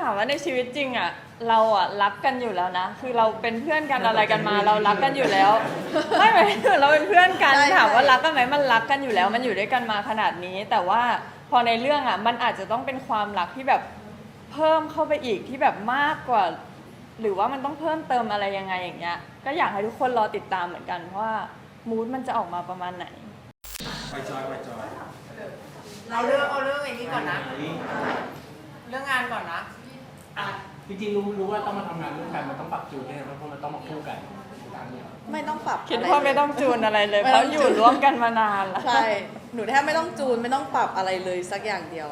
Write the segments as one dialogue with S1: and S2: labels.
S1: ถามว่าในชีวิตจริงอะเราอะรักกันอยู่แล้วนะ คือเราเป็นเพื่อนกันอะไรกันมา เรารักกันอยู่แล้ว ไม่หมายถึงเราเป็นเพื่อนกัน
S2: ใช่
S1: ถามว่า
S2: ใช่
S1: รักกันไหมมันรักกันอยู่แล้ว มันอยู่ด้วยกันมาขนาดนี้ แต่ว่าพอในเรื่องอะมันอาจจะต้องเป็นความรักที่แบบเพิ่มเข้าไปอีกที่แบบมากกว่า หรือว่ามันต้องเพิ่มเติมอะไรยังไงอย่างเงี้ย ก็อยากให้ทุกคนรอติดตามเหมือนกันเพราะว่ามูดมันจะออกมาประมาณไหน
S3: ไปจอยไปจอย
S4: เอาเรื่องเอาเรื่องไอ้นี้ก่อนนะ
S3: อันนี้
S4: เรื่องงานก่อนนะ
S3: อะจริงๆรู้รู้ว่าต้องมาทำงานร่วมกันมันต้องปรับจูนด้วยนะเพราะมันต้องมาคู่กันครั้งเนี่ย
S2: ไม่ต้องปรับ
S1: คิดะ
S2: ร
S1: ว่าไม่ต้องจูนอะไรเลย
S2: ไม่
S1: เพ
S2: ต้อง
S1: ราะอยู่
S2: จูน
S1: ร่วมกันมานานแล้ว
S2: ใช่ หนูแทบไม่ต้องจูนไม่ต้องปรับอะไรเลยสักอย่างเดียว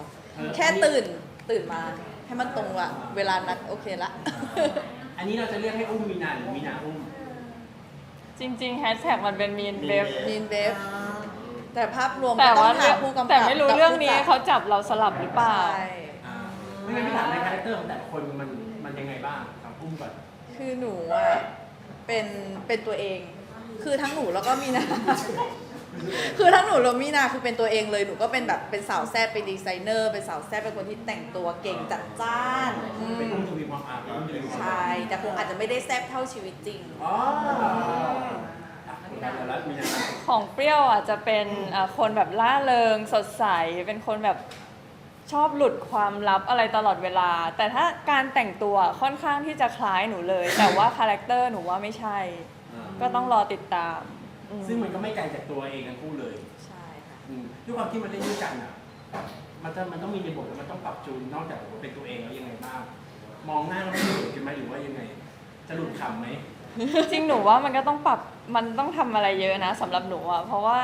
S2: แค่ตื่นตื่นมาให้มันตรงว่ะเวลานัดโอเคละ
S3: อันนี้เราจะเรียกให้อุ้มมีนาหรือมีนาอุ้ม
S1: จริงๆแฮชแท็กมันเป็นมีนเบฟ
S2: มีนเบฟ แต่ภาพรวม
S1: แต่
S2: ก็ต้อ
S1: ว่าง
S2: หาผู้กำกับ
S1: แต่ไม่รู้
S2: กับ
S1: เรื่องนี้
S2: ผู้จัด
S1: เขาจับเราสลับหรือเปล่า
S2: ใช่
S3: อ่า ไม่งั้นพี่ถามในคาแรคเตอร์ของแต่ละคนมันมันยังไงบ้างถามอุ้มก่อน
S2: คือหนูอะเป็นเป็นตัวเอง คือทั้งหนูแล้วก็มีนา คือทั้งหนูแล้วมีนาคือเป็นตัวเองเลย หนูก็เป็นแบบเป็นสาวแซ่บเป็นดีไซเนอร์ เป็นสาวแซ่บเป็นคนที่แต่งตัวเก่งจัดจ้านอื
S3: เป็น
S2: ม
S3: อุ้มทวีความอาร์เป็นอุ้มทวีความ
S2: ใช่แต่คงอาจจะไม่ได้แซ่บเท่าชีวิตจริง
S3: อ๋ออะมีนาแล้วมีนา
S1: ของเปรี้ยวอะจะเป็นเอ่อคนแบบล่าเริงสดใส เป็นคนแบบ ชอบหลุดความลับอะไรตลอดเวลา แต่ถ้าการแต่งตัวค่อนข้างที่จะคล้ายหนูเลย แต่ว่าคาแรคเตอร์หนูว่าไม่ใช่
S3: อ่า
S1: ก็ต้องรอติดตามอืม
S3: ซึ่งมันก็ไม่ไกลจากตัวเองทั้งคู่เลย
S2: ใช่ค่ะ
S3: อืมด้วยความที่มันเล่นด้วยกันอะมันจะมันต้องมีในบทแล้วมันต้องปรับจูนนอกจากเป็นตัวเองแล้วยังไงบ้างมองหน้าแล้วไม่หลุดกันไหมหรือว่ายังไง จะหลุดขำไหม
S1: จริงหนูว่ามันก็ต้องปรับมันต้องทำอะไรเยอะนะสำหรับหนูอะเพราะว่า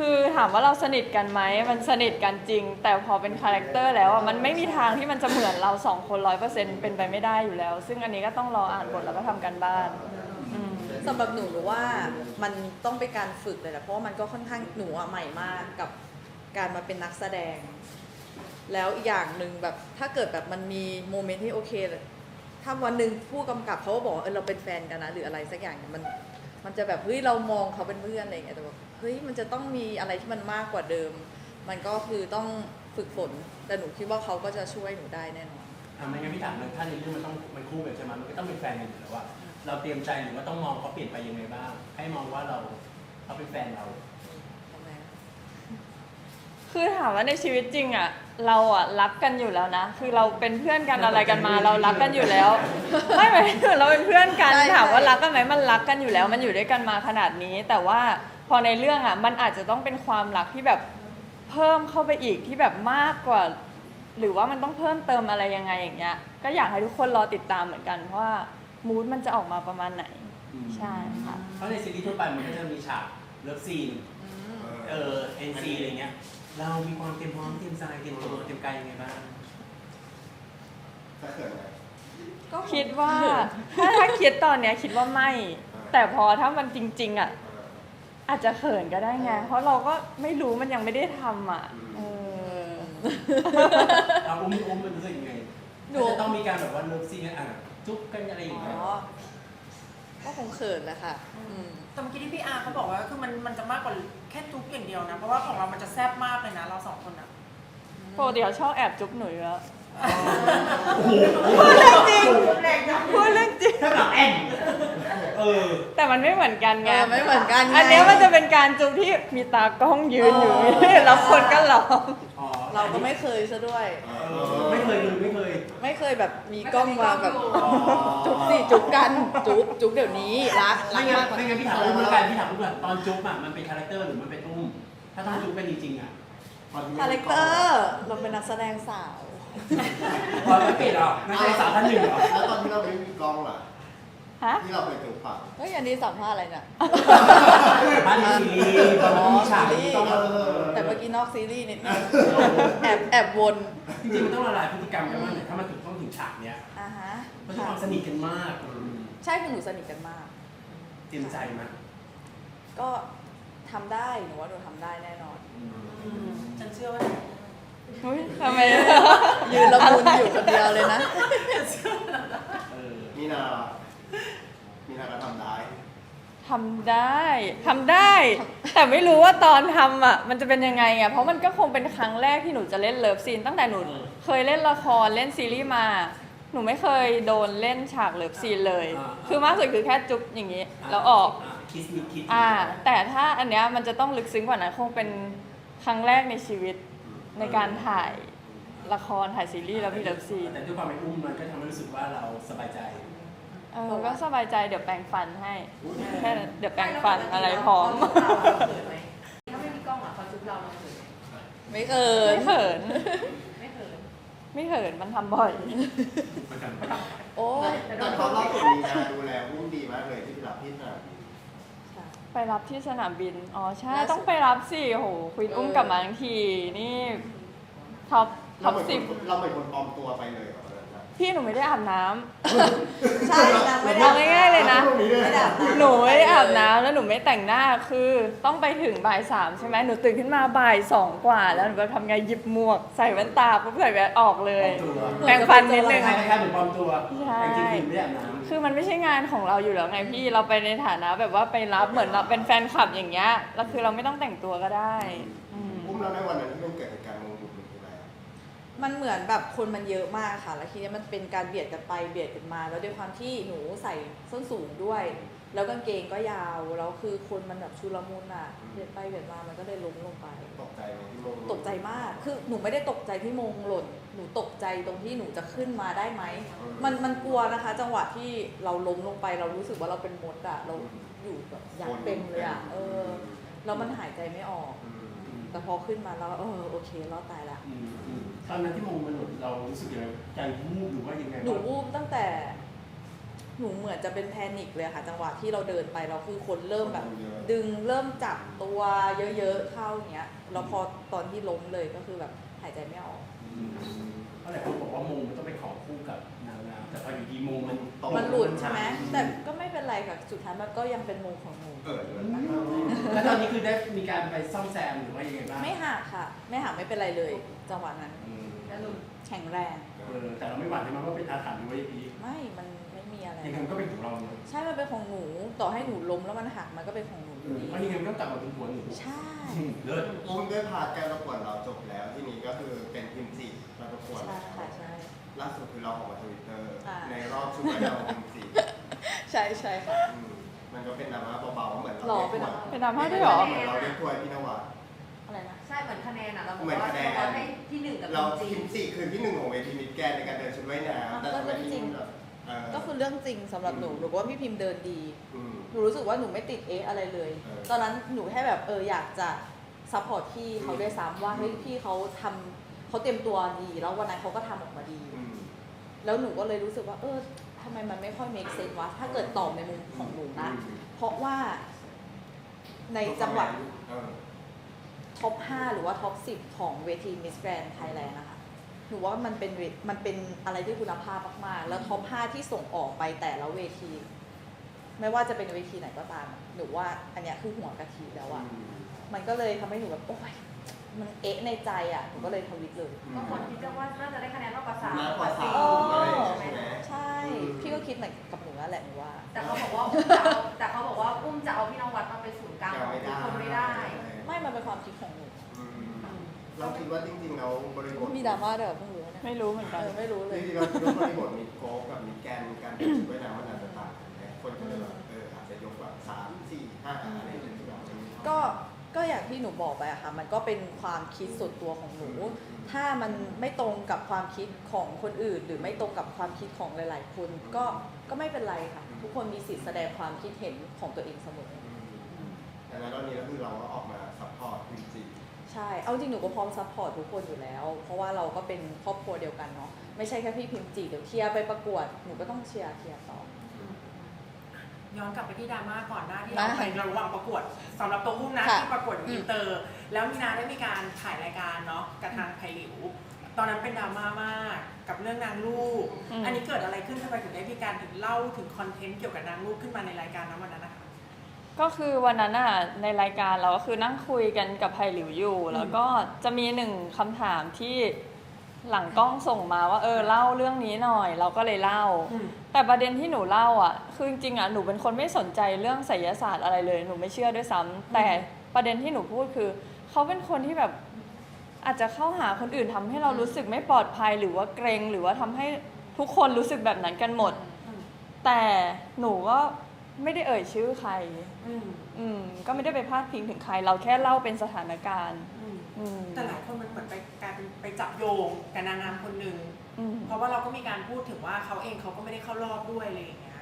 S1: คือถามว่าเราสนิทกันไหมมันสนิทกันจริง แต่พอเป็นคาแรคเตอร์แล้วอะมันไม่มีทางที่มันจะเหมือนเราสองคนร้อยเปอร์เซ็นต์เป็นไปไม่ได้อยู่แล้ว ซึ่งอันนี้ก็ต้องรออ่านบทแล้วก็ทำกันบ้านอืม
S2: สำหรับหนูหนูว่ามันต้องเป็นการฝึกเลยแหละเพราะว่ามันก็ค่อนข้างหนูอะใหม่มากกับการมาเป็นนักแสดง แล้วอีกอย่างหนึ่งแบบถ้าเกิดแบบมันมีโมเมนต์ที่โอเคเลยถ้าวันหนึ่งผู้กำกับเขาก็บอกว่าเออเราเป็นแฟนกันนะหรืออะไรสักอย่างเนี่ยมันมันจะแบบเฮ้ยเรามองเขาเป็นเพื่อนอะไรอย่างเงี้ยแต่แบบ เฮ้ยมันจะต้องมีอะไรที่มันมากกว่าเดิม มันก็คือต้องฝึกฝนแต่หนูคิดว่าเขาก็จะช่วยหนูได้แน่นอน
S3: อะไม่งั้นพี่ถามเลยถ้าในเรื่องมันต้องมันคู่กันใช่ไหมมันก็ต้องเป็นแฟนกันอยู่แล้วว่า เราเตรียมใจหรือว่าต้องมองเขาเปลี่ยนไปยังไงบ้าง ให้มองว่าเราเขาเป็นแฟนเรา
S2: ทำไมอะ
S1: คือถามว่าในชีวิตจริงอะ เราอะรักกันอยู่แล้วนะ คือเราเป็นเพื่อนกันอะไรกันมา เรารักกันอยู่แล้ว ไม่หมายถึงเราเป็นเพื่อนกัน
S2: ใช่
S1: ถามว่า
S2: ใช่
S1: รักกันไหมมันรักกันอยู่แล้ว มันอยู่ด้วยกันมาขนาดนี้ แต่ว่า พอในเรื่องอะมันอาจจะต้องเป็นความรักที่แบบเพิ่มเข้าไปอีกที่แบบมากกว่า หรือว่ามันต้องเพิ่มเติมอะไรยังไงอย่างเงี้ย ก็อยากให้ทุกคนรอติดตามเหมือนกันเพราะว่ามูดมันจะออกมาประมาณไหน
S3: อืม
S1: ใช่ค่ะ
S3: เพราะในซีรีส์ทั่วไปมันก็จะมีฉากเลิฟซีน เออเอ็นซีอะไรเงี้ย เรามีความเตรียมพร้อมเตรียมใจเตรียมตัวเตรียมกายยังไงบ้าง
S5: ถ้าเกิดอะไร
S2: ก็
S1: คิดว่าถ้าถ้าคิดตอนเนี้ยคิดว่าไม่ แต่พอถ้ามันจริง ๆ อะ อาจจะเขินก็ได้ไง เพราะเราก็ไม่รู้มันยังไม่ได้ทำอะเออ
S3: เอาอุ้มอุ้มมันรู้สึกยังไง
S2: หนู
S3: มันจะต้องมีการแบบว่าเลิฟซีนกันอะจุ๊บกันอะไรอย่าง
S2: อ๋
S3: เงี้ย
S2: อก็คงเขินแหละค่ะอืม
S4: แต่เมื่อกี้ที่พี่อาร์เขาบอกว่าคือมันมันจะมากกว่าแค่จุ๊บอย่างเดียวนะ เพราะว่าของเรามันจะแซ่บมากเลยนะ เราสองคนอะ
S1: ปกติเขาชอบแอบจุ๊บหนูอยู่แล้ว
S4: พูดเรื่องจริงแรงนะ
S1: พูดเรื่องจริง
S3: ถ้ากับแอน เออ
S1: แต่มันไม่เหมือนกันไง
S2: เออไม่เหมือนกันไง
S1: อันเนี้ยมันจะเป็นการจุ๊บที่มีตากล้องยืนอยู่แล้วคนก็ล้อม
S3: อ๋อ
S2: เราก็ไม่เคยซะด้วย
S5: เอ
S3: เอ
S5: อ
S3: อไม่เคยดูไม่เคย
S2: ไม่เคยแบบมีกล้องมาแบบ
S3: อ๋อ
S2: จุ๊บสิจุ๊บกันจุ๊บจุ๊บเดี๋ยวนี้รักรั
S3: ไม่
S2: ก
S3: งั้น
S2: มากกว่า
S3: ไม่งั้นพี่ถามอุ้มแล้วกันพี่ถามอุ้มก่อนตอนจุ๊บอะมันเป็นคาแรคเตอร์หรือมันเป็นอุ้มถ้าต้องจุ๊บกันจริงๆอะ
S2: คาแรคเตอร์เราเป็นนักแสดงสาว
S3: พอไม่เปลี่ยนหรอไม่ใช่สาวท่านหนึ่งเหรอ
S5: แล้วตอนที่เราไม่มีกล้องล่ะ
S1: ฮะ
S5: ที่เราไปจูบปาก
S2: เฮ้ยอันนี้สัมภาษณ์อะไรเนี่ย
S3: บ้านในซีรีส์ตอนนั้นมีฉากที่ต้อง
S5: เออ
S2: แต่เมื่อกี้นอกซีรีส์นิดนึงแอบแอบวน
S3: จริงๆมันต้องละลายพฤติกรรมกันบ้างเนี่ยถ้ามันถึงต้องถึงฉากเนี้ย
S2: อ่าฮะ
S3: มันต้องความสนิทกันมาก
S2: ใช่คือหนูสนิทกันมาก
S3: เตรียมใจมา
S2: ก็ทำได้หนูว่าหนูทำได้แน่นอน
S4: ฉันเชื่อว่า
S1: เฮ้ยทำไม
S2: ยืนละมุนอยู่คนเดียวเลยนะ
S3: เออ
S5: มีนา มีนาก็ทำได้
S1: ทำได้ทำได้ แต่ไม่รู้ว่าตอนทำอะ มันจะเป็นยังไงอะเพราะมันก็คงเป็นครั้งแรกที่หนูจะเล่นเลิฟซีนตั้งแต่หนูเคยเล่นละครเล่นซีรีส์มา หนูไม่เคยโดนเล่นฉากเลิฟซีนเลย คือมากสุดคือแค่จุ๊บอย่างนี้ แล้วออก
S3: คิสมิคิส
S1: อ่า แต่ถ้าอันเนี้ยมันจะต้องลึกซึ้งกว่านั้นคงเป็นครั้งแรกในชีวิตในการถ่ายละครถ่ายซีรีส์แล้วมีเลิฟซีน
S3: แต่ด้วยความเป็นอุ้มมันก็ทำให้รู้สึกว่าเราสบายใจ
S1: เออก็สบายใจเดี๋ยวแปรงฟันให้ แค่นั้นเดี๋ยวแปรงฟันอะไรพร้อม
S6: ถ้าไม่มีกล้องอะเขาจุ๊บเราเราเขินไหม
S2: ไม่เคย
S1: ไม่เขิน
S6: ไม่เขิน
S1: ไม่เขิน มันทำบ่อย
S2: โอ้ย
S5: แต่ตอนรอบสุดมีนาดูแลอุ้มดีมากเลยที่ไปรับที่สนามบิน
S1: ไปรับที่สนามบิน อ๋อใช่
S2: ล่าสุด
S1: ต้องไปรับสิโหควีนอุ้มกลับมาทั้งที นี่ท็อปท็
S5: เรา
S1: อป
S5: เหมือน
S1: สิบ
S5: คนเราเหมือนคนปลอมตัวไปเลยเหรอวันนั้นนะ
S1: พี่หนูไม่ได้อาบน้ำ
S2: ใช่นางไม่ได้
S1: เอาง่ายๆเลยนะ
S5: พวกด้วย
S2: ไม่ได้อาบน้ำ
S1: หนูไม่ได้อาบน้ำแล้วหนูไม่แต่งหน้าคือต้องไปถึงบ่ายสามใช่ไหมหนูตื่นขึ้นมาบ่ายสองกว่า แล้วหนูก็ทำไงหยิบหมวก ใส่แว่นตาปุ๊บใส่แว่นออกเลย แปรงฟันนิดนึง
S3: คล้ายๆเหมือนปลอมตัว
S1: ใช่
S3: แต่จริงๆไม่ได้อาบน้ำ
S1: คือมันไม่ใช่งานของเราอยู่แล้วไงพี่เราไปในฐานะแบบว่าไปรับเหมือนเราเป็นแฟนคลับอย่างเงี้ยแล้วคือเราไม่ต้องแต่งตัวก็ได้อืม
S5: อุ้มเราในวันนั้นที่มันเกิดเหตุ
S2: มันเหมือนแบบคนมันเยอะมากค่ะ แล้วทีนี้มันเป็นการเบียดกันไปเบียดกันมา แล้วด้วยความที่หนูใส่ส้นสูงด้วย แล้วกางเกงก็ยาว แล้วคือคนมันแบบชุลมุนอะ เบียดไปเบียดมา มันก็เลยล้มลงไป
S5: ตกใจไหมที่โมง
S2: ตกใจมาก คือหนูไม่ได้ตกใจที่มงหล่น หนูตกใจตรงที่หนูจะขึ้นมาได้ไหม มันมันกลัวนะคะ จังหวะที่เราล้มลงไป เรารู้สึกว่าเราเป็นมดอะเราอยู่แบบยักษ์เต็มเลยอะเออ แล้วมันหายใจไม่ออก
S5: อืม
S2: แต่พอขึ้นมาแล้วเออโอเครอดตายละ
S3: อืมอืมตอนนั้นที่มองมันหลุดเรารู้สึกยังไงใจวูบหรือว่ายังไง
S2: หนู
S3: บ้าง
S2: วูบตั้งแต่ หนูเหมือนจะเป็นแพนิคเลยค่ะ จังหวะที่เราเดินไปเราคือคนเริ่มแบบ ดึงเริ่มจับตัวเยอะๆเข้าอย่างเงี้ยแล้วพอตอนที่ล้มเลยก็คือแบบหายใจไม่ออก
S3: อืมเพราะหลายคนบอกว่าโมมันต้องไปของคู่กับนางงามแต่พออยู่ดีโมมัน
S2: มันหลุดใช่ไหมแต่ก็ไม่ เป็นไรค่ะ สุดท้ายมันก็ยังเป็นโมงของหนู
S5: เออเดี๋ยว
S3: แล้วตอนนี้คือได้มีการไปซ่อมแซมหรือว่ายังไงบ้าง
S2: ไม่หักค่ะ ไม่หักไม่เป็นไรเลย จังหวะนั้น
S3: อืม
S6: แล้วหลุด
S2: แข็งแรง
S3: เออแต่เราไม่หวั่นใช่ไหมว่าเป็นอาถรรพ์หรือว่าอย่างนี้
S2: ไม่มันไม่มีอะไร
S3: ยังไงมันก็เป็นของเราเนอะ
S2: ใช่ มันเป็นของหนู ต่อให้หนูล้มแล้วมันหักมันก็เป็นของหนูอยู่ดี
S3: เพราะยังไงมันก็กลับมาเป็นหัวหนู
S2: ใช่
S3: อืมเลิศ
S5: อุ้มด้วยพาร์ทการประกวดเราจบแล้วที่นี้ก็คือเป็นพิมพ์สีมาประกวด
S2: ใช่ค่ะใช่
S5: ล่าสุดคือเราออกมาทวิตเตอร์
S2: อ่า
S5: ในรอบชุดว่ายน้ำของพิมพ์สี
S2: ใช่ใช่ค่ะ
S5: อืมมันก็เป็นดราม่าเบาๆเหมือนเรา
S2: หรอ
S5: เรียก
S2: เป็นด
S5: ถ้
S2: ราม่า
S1: เป็นดราม่าด้วยเหรอ
S5: เหมือนเราเรียกถ้วยพี่นวัด
S2: อะไรนะ
S6: ใช่เหมือนคะแนนอะเราบอก
S5: เหมือน
S6: ว่า
S5: คะแนน
S6: เราให้ที่หนึ่งกับ
S5: เรา
S6: จริ
S5: พิ
S6: ง
S5: มพ์สีคืนที่หนึ่งของเวทีมิดแกรนด์ในการเดินชุดว่ายน้ำแต่ทำไมที่แบบเออ
S2: ก็คือเรื่องจริงสำหรับหนูหนูว่าพี่พิมพ์เดินดี
S5: ม
S2: หนูรู้สึกว่าหนูไม่ติดเอะอะไรเลย
S5: เออ
S2: ตอนนั้นหนูแค่แบบเอออยากจะซัพพอร์ตพี่เขาด้วยซ้ำว่าเฮ้ยพี่เขาทำเขาเตรียมตัวดี แล้ววันนั้นเขาก็ทำออกมาดี
S5: อืม
S2: แล้วหนูก็เลยรู้สึกว่าเออ ทำไมมันไม่ค่อย make sense วะ ถ้าเกิดตอบในมุมของหนูนะ เพราะว่าในจังหวัด
S5: เออ
S2: ท็อป 5 หรือว่าท็อป 10 ของเวที Miss Grand Thailand นะคะหนูว่ามันเป็นเวมันเป็นอะไรที่คุณภาพมากๆ แล้วท็อป 5 ที่ส่งออกไปแต่ละเวที ไม่ว่าจะเป็นเวทีไหนก็ตาม หนูว่าอันเนี้ยคือหัวกะทิแล้วอะมันก็เลยทำให้หนูแบบโอ๊ยมันเอ๊ะในใจอะหนูก็เลยทวิตเลย
S6: บางคนคิดว่าน่าจะได้คะแนนมากกว่าสาม
S5: มากกว่าสาม
S2: เออ
S5: อะไรใช่ไหม
S2: ใช่ พี่ก็คิดเหมือนกับหนูนั่นแหละหนูว่า
S6: แต่เขาบอกว่าอุ้มจะเอาแต่เขาบอกว่าอุ้มจะเอาพี่นวัดมาเป็นศูนย์กลางของทุกคนไม่ได้
S2: ไม่มันเป็นความคิดของหนู
S5: อืมเราคิดว่าจริงๆเราบริบท
S2: มีดราม่าด้วยเหรอเพิ่งรู้เนี่ย
S1: ไม่รู้เหมือน
S2: เอ
S1: กัน
S2: อไม่รู้เลย
S5: จริงๆเราคิดว่าบริบทมีโค้กกับมีแกนการเป็นชุดว่ายน้ำมันอาจจะต่างกันนะคนก็เลยแบบเอออาจจะยกแบบสามสี่ห้าอะไรอย่างเงี้ยที่แบบมันมี
S2: ก็ก็อย่างที่หนูบอกไปอะค่ะ มันก็เป็นความคิดส่วนตัวของหนู ถ้ามันไม่ตรงกับความคิดของคนอื่น หรือไม่ตรงกับความคิดของหลาย ๆ คนก็ก็ไม่เป็นไรค่ะ ทุกคนมีสิทธิ์แสดงความคิดเห็นของตัวเองเสมอ
S5: อืมดังนั้นตอนนี้ก็คือเราก็ออกมาซัพพอร์ตจริง
S2: ใช่ เอาจริงหนูก็พร้อมซัพพอร์ตทุกคนอยู่แล้ว เพราะว่าเราก็เป็นครอบครัวเดียวกันเนาะ ไม่ใช่แค่พี่พิมพ์จีเดี๋ยวเทียร์ไปประกวด หนูก็ต้องเชียร์เทียร์ต่อ
S4: ย้อนกลับไปที่ดราม่าก่อนหน้าที่
S2: ได้
S4: เราไประหว่างประกวดสำหรับตัวอุ้มนะ
S2: ค่ะ
S4: ที่ประกวดอินเตอร์ แล้วมีนาได้มีการถ่ายรายการเนาะกับทางไผ่หลิว ตอนนั้นเป็นดราม่ามากกับเรื่องนางลูก
S1: อืม
S4: อันนี้เกิดอะไรขึ้นทำไมถึงได้มีการถึงเล่าถึงคอนเทนต์เกี่ยวกับนางลูกขึ้นมาในรายการนั้นวันนั้นนะคะ
S1: ก็คือวันนั้นอะในรายการเราก็คือนั่งคุยกันกับไผ่หลิวอยู่ แล้วก็จะมีหนึ่งคำถามที่ หลังกล้องส่งมาว่าเออเล่าเรื่องนี้หน่อย เราก็เลยเล่า
S4: อืม
S1: แต่ประเด็นที่หนูเล่าอะคือจริงๆอะหนูเป็นคนไม่สนใจเรื่องไสยศาสตร์อะไรเลย หนูไม่เชื่อด้วยซ้ำแต่ประเด็นที่หนูพูดคือ เขาเป็นคนที่แบบอาจจะเข้าหาคนอื่นทำให้เรารู้สึกไม่ปลอดภัยหรือว่าเกรงหรือว่าทำให้ทุกคนรู้สึกแบบนั้นกันหมด แต่หนูก็ไม่ได้เอ่ยชื่อใคร
S4: อืม
S1: อืมก็ไม่ได้ไปพาดพิงถึงใคร เราแค่เล่าเป็นสถานการณ์
S4: อืม
S1: อืม
S4: แต่หลายคนมันเหมือนไปกลายเป็นไปจับโยงกับนางงามคนหนึ่ง
S1: อืม
S4: เพราะว่าเราก็มีการพูดถึงว่าเขาเองเขาก็ไม่ได้เข้ารอบด้วยอะไรอย่างเงี้ย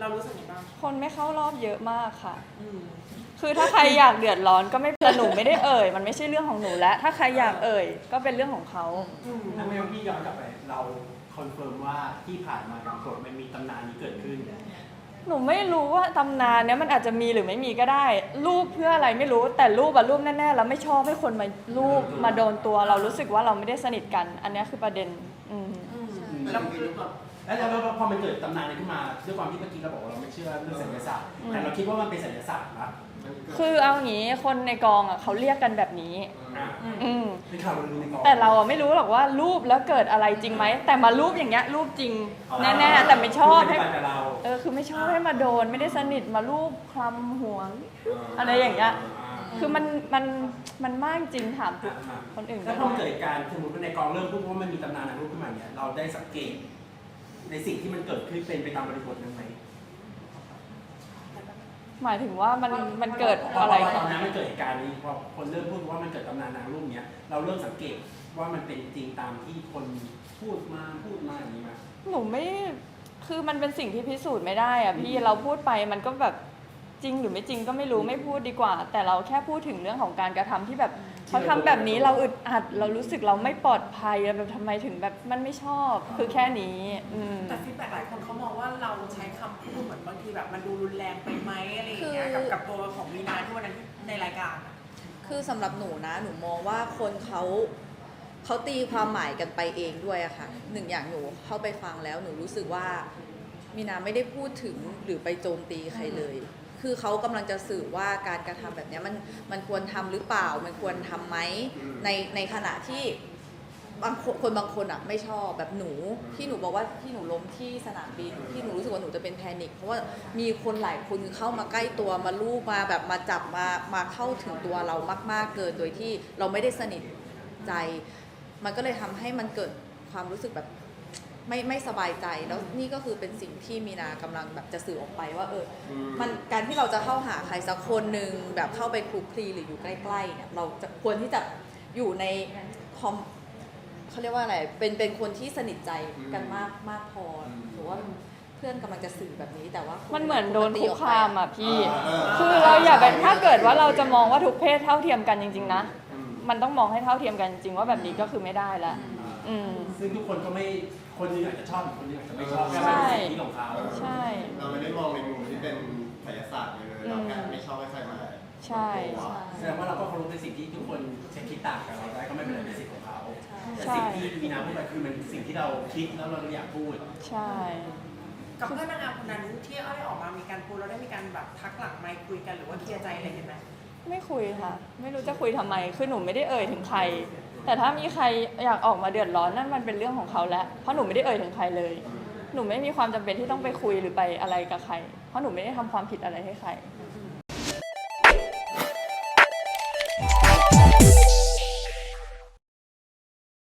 S4: เรารู้สึกยังไงบ้าง
S1: คนไม่เข้ารอบเยอะมากค่ะ
S4: อืม
S1: คือถ้าใครอยากเดือดร้อนก็ไม่เป็นไรหนูไม่ได้เอ่ย มันไม่ใช่เรื่องของหนูแล้วถ้าใครอยากเอ่ยก็เป็นเรื่องของเขา
S4: อืม
S3: ถ้าไม่ว่าพี่ย้อนกลับไปเราคอนเฟิร์มว่าที่ผ่านมากับกฎมันมีตำนานนี้เกิดขึ้น
S1: หนูไม่รู้ว่าตำนานเนี้ยมันอาจจะมีหรือไม่มีก็ได้ รูปเพื่ออะไรไม่รู้แต่รูปอะรูปแน่ๆแล้วไม่ชอบให้คนมารูปมาโดนตัว เรารู้สึกว่าเราไม่ได้สนิทกัน อันเนี้ยคือประเด็นอืม
S4: อืม
S5: แล้วมีหรือเปล่า
S3: แล้วแล้วแล้วพอมันเกิดตำนานนี้ขึ้นมาด้วยความที่เมื่อกี้เราบอกว่าเราไม่เชื่อเรื่องศิลศาสตร์แต่เราคิดว่ามันเป็นศิลศาสตร์นะ
S1: คือเอางี้คนในกองอะเขาเรียกกันแบบนี้
S3: อะ
S1: อืม
S3: เป็นข่าวลือในกอง
S1: แต่เราอะไม่รู้หรอกว่ารูปแล้วเกิดอะไรจริงไหม แต่มารูปอย่างเงี้ยรูปจริงแน่ๆแต่ไม่ชอบให้
S3: คือปฏิบัติกับเรา
S1: เออคือไม่ชอบให้มาโดน ไม่ได้สนิทมารูปคลำหัว อะไรอย่างเงี้ย คือมันมันมันมากจริงถามทุกคนอื่น
S3: แล้วพอมันเกิดเหตุการณ์สมมติว่าในกองเริ่มพูดว่ามันมีตำนานนางรูปขึ้นมาเนี่ยเราได้สังเกต ในสิ่งที่มันเกิดขึ้นเป็นไปตามบริบทนั้นไหม
S1: หมายถึงว่ามันมันเกิด
S3: พอ
S1: อะไร
S3: ต
S1: ขึ้
S3: อนนนั้นมันเกิดเหตุการณ์นี้พอคนเริ่มพูดว่ามันเกิดตำนานนางรูปเนี้ยเราเริ่มสังเกตว่ามันเป็นจริงตามที่คนพูดมาพูดมาอย่างนี้มา
S1: หนูไม่คือมันเป็นสิ่งที่พิสูจน์ไม่ได้อะพี่เราพูดไปมันก็แบบ จริงหรือไม่จริงก็ไม่รู้ไม่พูดดีกว่า แต่เราแค่พูดถึงเรื่องของการกระทำที่แบบเขาทำแบบนี้เราอึดอัด เรารู้สึกเราไม่ปลอดภัยแบบทำไมถึงแบบมันไม่ชอบ คือแค่นี้อืม
S4: แต่ฟีดแบ็กหลายคนเขามองว่าเราใช้คำพูดเหมือนบางทีแบบมันดูรุนแรงไปไหมอะไรอย่างเงี้ย
S2: คื
S4: กับ
S2: อ
S4: กับตัวของมีนาที่วันนั้นในรายการอะ
S2: คือสำหรับหนูนะ หนูมองว่าคนเขาเขาตีความหมายกันไปเองด้วยอะค่ะหนึ่งอย่างหนูเข้าไปฟังแล้วหนูรู้สึกว่ามีนาไม่ได้พูดถึงหรือไปโจมตีใครเลย คือเขากำลังจะสื่อว่าการกระทำแบบเนี้ยมันมันควรทำหรือเปล่า มันควรทำไหมในในขณะที่บางคนคนบางคนอะไม่ชอบแบบหนูที่หนูบอกว่าที่หนูล้มที่สนามบินที่หนูรู้สึกว่าหนูจะเป็นแพนิคเพราะว่ามีคนหลายคนเข้ามาใกล้ตัวมาลูบมาแบบมาจับมามาเข้าถึงตัวเรามาก ๆ เกินโดยที่เราไม่ได้สนิทใจ มันก็เลยทำให้มันเกิดความรู้สึกแบบ ไม่ไม่สบายใจแล้วนี่ก็คือเป็นสิ่งที่มีนากำลังแบบจะสื่อออกไปว่าเออมันการที่เราจะเข้าหาใครสักคนหนึ่งแบบเข้าไปคลุกคลีหรืออยู่ใกล้ๆเนี่ยเราจะควรที่จะอยู่ในคอมเขาเรียกว่าอะไรเป็นเป็นคนที่สนิทใจกันมากมากพออ
S5: ม
S2: หรือว่าเพื่อนกำลังจะสื่อแบบนี้แต่ว่า
S1: มันเหมือนโดนคุกคามอะพี่
S5: เออ
S1: คือเราอย่าไปถ้าเกิดว่าเราจะมองว่าทุกเพศเท่าเทียมกันจริง ๆ นะ
S5: อืม
S1: มันต้องมองให้เท่าเทียมกันจริงๆว่าแบบนี้ก็คือไม่ได้แล้วอืม
S3: ซึ่งทุกคนก็ไม่ คนหนึงอาจจะชอบคนหนึงอาจจะไม่ชอบ
S1: ใช่
S3: ก็เป็นสิทธิของเขา
S1: ใช่
S5: เราไม่ได้มองในมุมที่เป็นไสยศาสตร์เลยเราแค่ไม่ชอบให้ใครมา
S1: ใช่
S3: แสดงว่าเราก็เคารพในสิ่งที่ทุกคนจะคิดต่างกับเราได้ก็ไม่เป็นไรเป็นสิทธิของเขาแต่
S1: ใช่
S3: สิ่งที่มีนาพูดไปคือมันสิ่งที่เราคิดแล้วเราอยากพูด
S1: ใช่
S4: กับเพื่อนนางงามคนนั้นที่เอาได้ออกมามีการพูดเราได้มีการแบบทักหลังไมค์คุยกันหรือว่าเคลียร์ใจอะไรกันไหม
S1: ไม่คุยค่ะ ไม่รู้จะคุยทำไม คือหนูไม่ได้เอ่ยถึงใคร แต่ถ้ามีใครอยากออกมาเดือดร้อนนั่นมันเป็นเรื่องของเขาแล้ว เพราะหนูไม่ได้เอ่ยถึงใครเลย หนูไม่มีความจำเป็นที่ต้องไปคุยหรือไปอะไรกับใคร เพราะหนูไม่ได้ทำความผิดอะไรให้ใคร